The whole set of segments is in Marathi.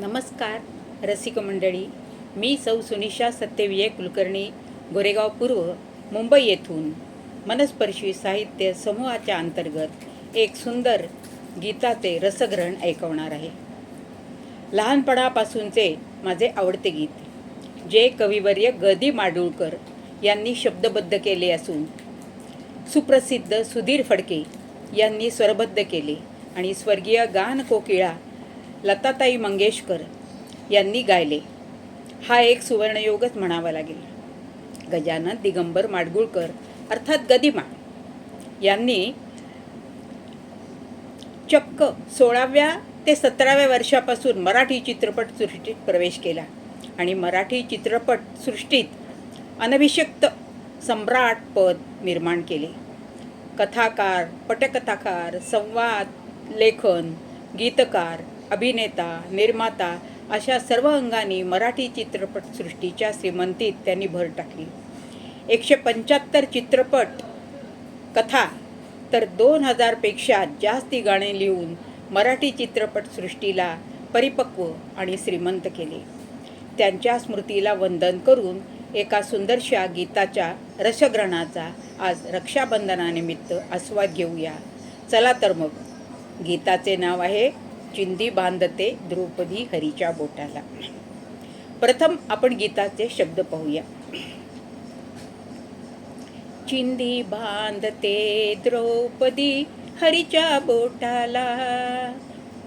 नमस्कार रसिक मंडळी. मी सौ सुनिशा सत्यविजय कुलकर्णी गोरेगाव पूर्व मुंबई येथून. मनस्पर्शी साहित्य समूहाच्या अंतर्गत एक सुंदर गीताचे रसग्रहण ऐकवणार आहे. लहानपणापासूनचे माझे आवडते गीत जे कविवर्य ग दी माडुळकर यांनी शब्दबद्ध केले असून सुप्रसिद्ध सुधीर फडके यांनी स्वरबद्ध केले आणि स्वर्गीय गान कोकिळा लताताई मंगेशकर यांनी गायले. हा एक सुवर्णयोगच म्हणावा लागेल. गजानन दिगंबर माडगुळकर अर्थात गदिमा यांनी चक्क सोळाव्या ते सतराव्या वर्षापासून मराठी चित्रपटसृष्टीत प्रवेश केला आणि मराठी चित्रपट सृष्टीत अनभिषक्त सम्राट पद निर्माण केले. कथाकार पटकथाकार संवाद लेखन गीतकार अभिनेता निर्माता अशा सर्व अंगांनी मराठी चित्रपटसृष्टीच्या श्रीमंतीत त्यांनी भर टाकली. एकशे पंच्याहत्तर चित्रपट कथा तर दोन हजारपेक्षा जास्ती गाणे लिहून मराठी चित्रपटसृष्टीला परिपक्व आणि श्रीमंत केले. त्यांच्या स्मृतीला वंदन करून एका सुंदरशा गीताच्या रसग्रहणाचा आज रक्षाबंधनानिमित्त आस्वाद घेऊया. चला तर मग. गीताचे नाव आहे चिंदी बांधते द्रौपदी हरीच्या बोटाला. प्रथम आपण गीताचे शब्द पाहूया. चिंदी बांधते द्रौपदी हरीच्या बोटाला.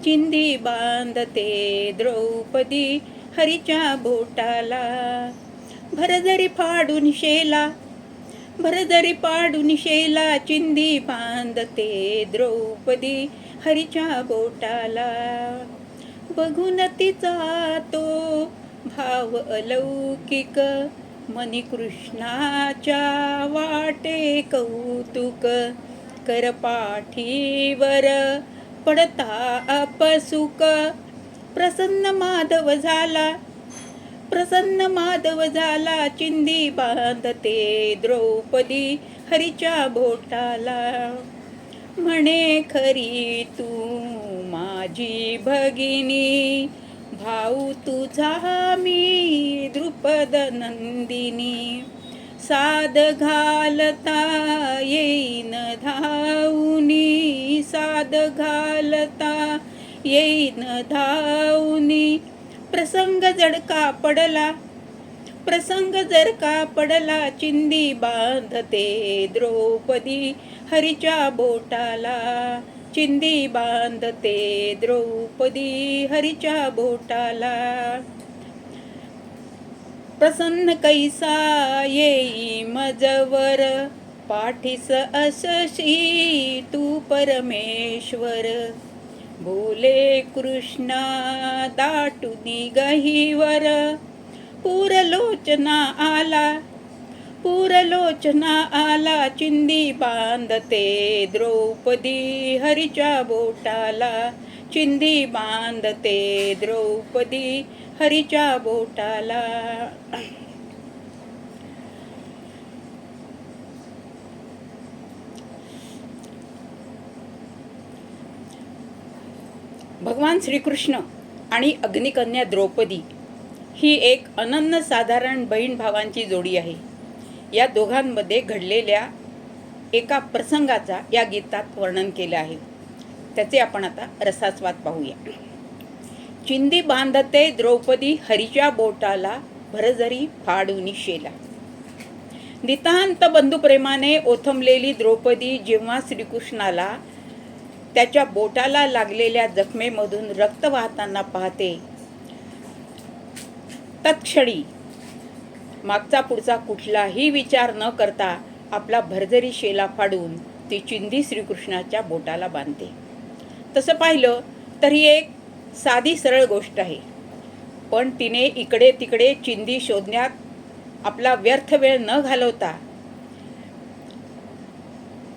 चिंदी बांधते द्रौपदी हरीच्या बोटाला. भरजरी फाडून शेला भरदरी पाडून शेला चिंदी बांधते द्रौपदी हरीच्या बोटाला. बघून तिचा तो भाव अलौकिक मनी कृष्णाच्या वाटे कौतुक. करपाठीवर पडता अपसुक प्रसन्न माधव झाला. प्रसन्न माधव झाला चिंदी बांधते द्रौपदी हरीच्या बोटाला. म्हणे खरी तू माझी भगिनी. भाऊ तुझा मी द्रुपद नंदिनी. साध घालता येईन धावनी. साध घालता येईन धावनी. प्रसंग जडका पडला प्रसंग जर का पडला चिंदी बांधते द्रौपदी हरीच्या बोटाला. चिंदी बांधते द्रौपदी हरीच्या बोटाला. प्रसन्न कैसा येई मजवर पाठीस असशी तू परमेश्वर. बोले कृष्णा दाटुनी गहीवर पूरलोचना आला पूरलोचना आला चिंदी बांधते द्रौपदी हरीच्या बोटाला. चिंदी बांधते द्रौपदी हरीच्या बोटाला. भगवान श्रीकृष्ण आणि अग्निकन्या द्रौपदी ही एक अनन्य साधारण बहीण भावांची जोडी आहे. या दोघांमध्ये घडलेल्या एका प्रसंगाचा या गीतात वर्णन केलं आहे. त्याचे आपण आता रसास्वाद पाहूया. चिंदी बांधते द्रौपदी हरीच्या बोटाला भरझरी फाडून शेला. नितांत बंधुप्रेमाने ओथंबलेली द्रौपदी जेव्हा श्रीकृष्णाला त्याच्या बोटाला लागलेल्या जखमेमधून रक्त वाहताना पाहते. तत्क्षणी मागचा पुढचा कुठलाही विचार न करता आपला भरजरी शेला फाडून ती चिंधी श्रीकृष्णाच्या बोटाला बांधते. तसं पाहिलं तर ही एक साधी सरळ गोष्ट आहे. पण तिने इकडे तिकडे चिंधी शोधण्यात आपला व्यर्थ वेळ न घालवता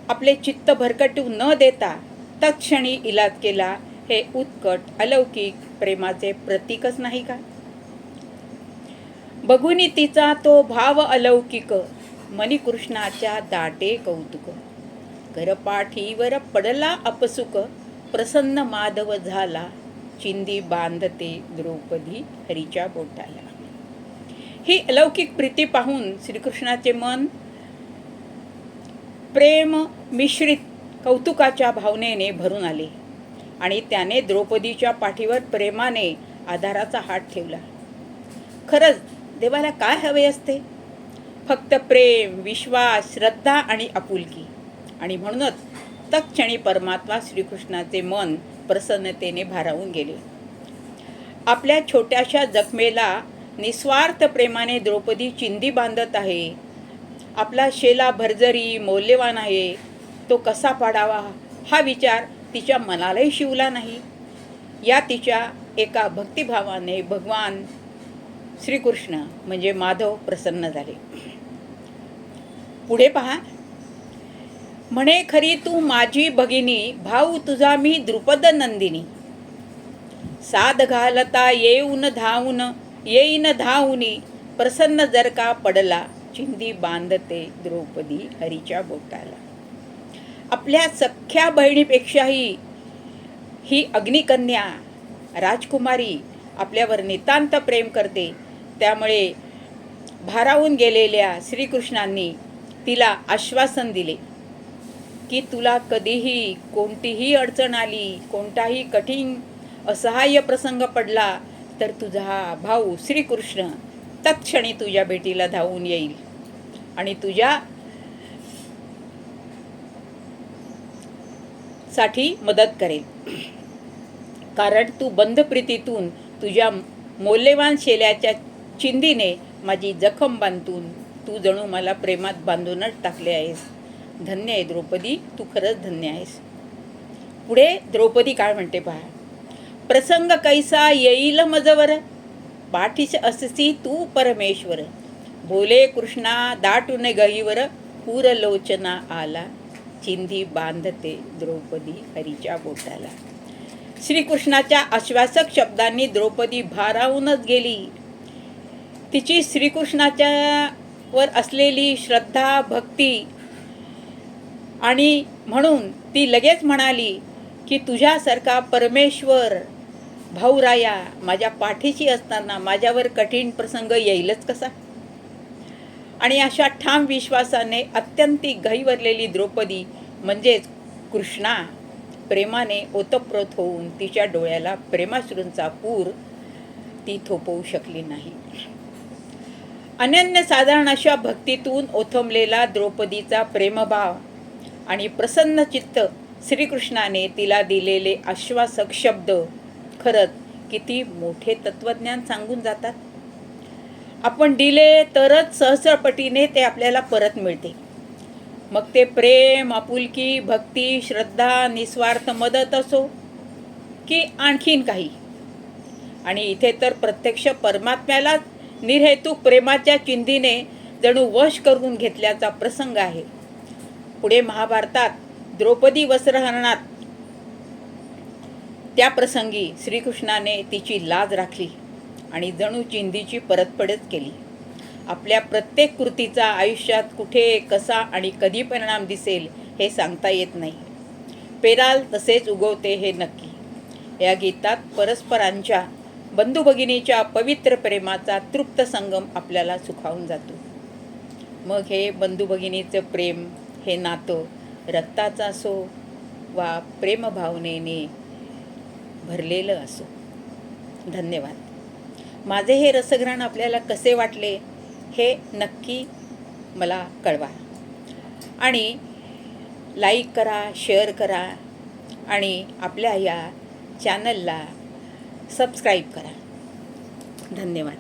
आपले चित्त भरकटू न देता तत्क्षणी इलाज केला हे उत्कट अलौकिक प्रेमाचे प्रतीकच नाही का? बघुनी तिचा तो भाव अलौकिक मणिकृष्णाच्या दाटे कौतुक. करपाठीवर पडला अपसुक प्रसन्न माधव झाला चिंदी बांधते द्रौपदी हरीच्या बोटाला. ही अलौकिक प्रीती पाहून श्रीकृष्णाचे मन प्रेम मिश्रित कौतुकाच्या भावनेने भरून आले. आणि त्याने द्रौपदीच्या पाठीवर प्रेमाने आधाराचा हात ठेवला. खरंच देवाला काय हवे असते? फक्त प्रेम विश्वास श्रद्धा आणि आपुलकी. आणि म्हणूनच तत्क्षणी परमात्मा श्रीकृष्णाचे मन प्रसन्नतेने भारावून गेले. आपल्या छोट्याशा जखमेला निस्वार्थ प्रेमाने द्रौपदी चिंदी बांधत आहे. आपला शेला भरजरी मौल्यवान आहे. तो कसा पाडावा हा विचार तिच्या मनालाही शिवला नाही. या तिच्या एका भक्तिभावाने भगवान श्रीकृष्ण म्हणजे माधव प्रसन्न झाले. पुढे पहा. म्हणे खरी तू माझी भगिनी भाऊ तुझा मी द्रुपद नंदिनी. साध घालता येऊन धावून येईन धावनी प्रसन्न जर का पडला चिंदी बांधते द्रौपदी हरीच्या बोटाला. आपल्या सख्ख्या बहिणीपेक्षाही ही अग्निकन्या राजकुमारी आपल्यावर नितांत प्रेम करते. त्यामुळे भारावून गेलेल्या श्रीकृष्णांनी तिला आश्वासन दिले की तुला कधीही कोणतीही अडचण आली कोणताही कठीण असहाय्य प्रसंग पडला तर तुझा भाऊ श्रीकृष्ण तत्क्षणी तुझ्या भेटीला धावून येईल आणि तुझ्या साठी मदत करेल कारण तू बंध प्रीतीतून तुझ्या मौल्यवान शेल्याच्या चिंदीने माझी जखम बांधून तू जणू मला प्रेमात बांधूनच टाकले आहेस. धन्य आहे द्रौपदी तू खरंच धन्य आहेस. पुढे द्रौपदी काय म्हणते पहा? प्रसंग कैसा येईल मजवर? पाठीस अससी तू परमेश्वर. बोले कृष्णा दाटून गहीवर पूरलोचना आला. चिंधी बांधते द्रौपदी हरीच्या बोटाला. श्रीकृष्णाच्या आश्वासक शब्दांनी द्रौपदी भारावूनच गेली. तिची श्रीकृष्णाच्या वर असलेली श्रद्धा भक्ती आणि म्हणून ती लगेच म्हणाली की तुझ्यासारखा परमेश्वर भाऊराया माझ्या पाठीशी असताना माझ्यावर कठीण प्रसंग येईलच कसा? आणि अशा ठाम विश्वासाने अत्यंती घाईवरलेली द्रौपदी म्हणजेच कृष्णा प्रेमाने ओतप्रोत होऊन तिच्या डोळ्याला प्रेमाश्रूंचा पूर ती थोपवू शकली नाही. अनन्यसाधारण अशा भक्तीतून ओथंबलेला द्रौपदीचा प्रेमभाव आणि प्रसन्न चित्त श्रीकृष्णाने तिला दिलेले आश्वासक शब्द खरंच किती मोठे तत्वज्ञान सांगून जातात. आपण दिले तरच सहस्रपटीने ते आपल्याला परत मिळते. मग ते प्रेम आपुलकी भक्ती श्रद्धा निस्वार्थ मदत असो की आणखीन काही. आणि इथे तर प्रत्यक्ष परमात्म्यालाच निर्हेतुक प्रेमाच्या चिंधीने जणू वश करून घेतल्याचा प्रसंग आहे. पुढे महाभारतात द्रौपदी वस्त्रहरणात त्या प्रसंगी श्रीकृष्णाने तिची लाज राखली. आणि जणू चिंधीची परतफेडच केली. आपल्या प्रत्येक कृतीचा आयुष्यात कुठे कसा आणि कधी परिणाम दिसेल हे सांगता येत नाही. पेराल तसेच उगवते हे नक्की. या गीतात परस्परांच्या बंधू भगिनीच्या पवित्र प्रेमाचा तृप्त संगम आपल्याला सुखावून जातो. मग हे बंधू भगिनीचं प्रेम हे नातं रक्ताचं असो वा प्रेमभावनेने भरलेलं असो. धन्यवाद. माझे हे रसग्रहण आपल्याला कसे वाटले हे नक्की मला कळवा. आणि लाईक करा शेअर करा आणि आपल्या या चॅनलला सबस्क्राईब करा. धन्यवाद.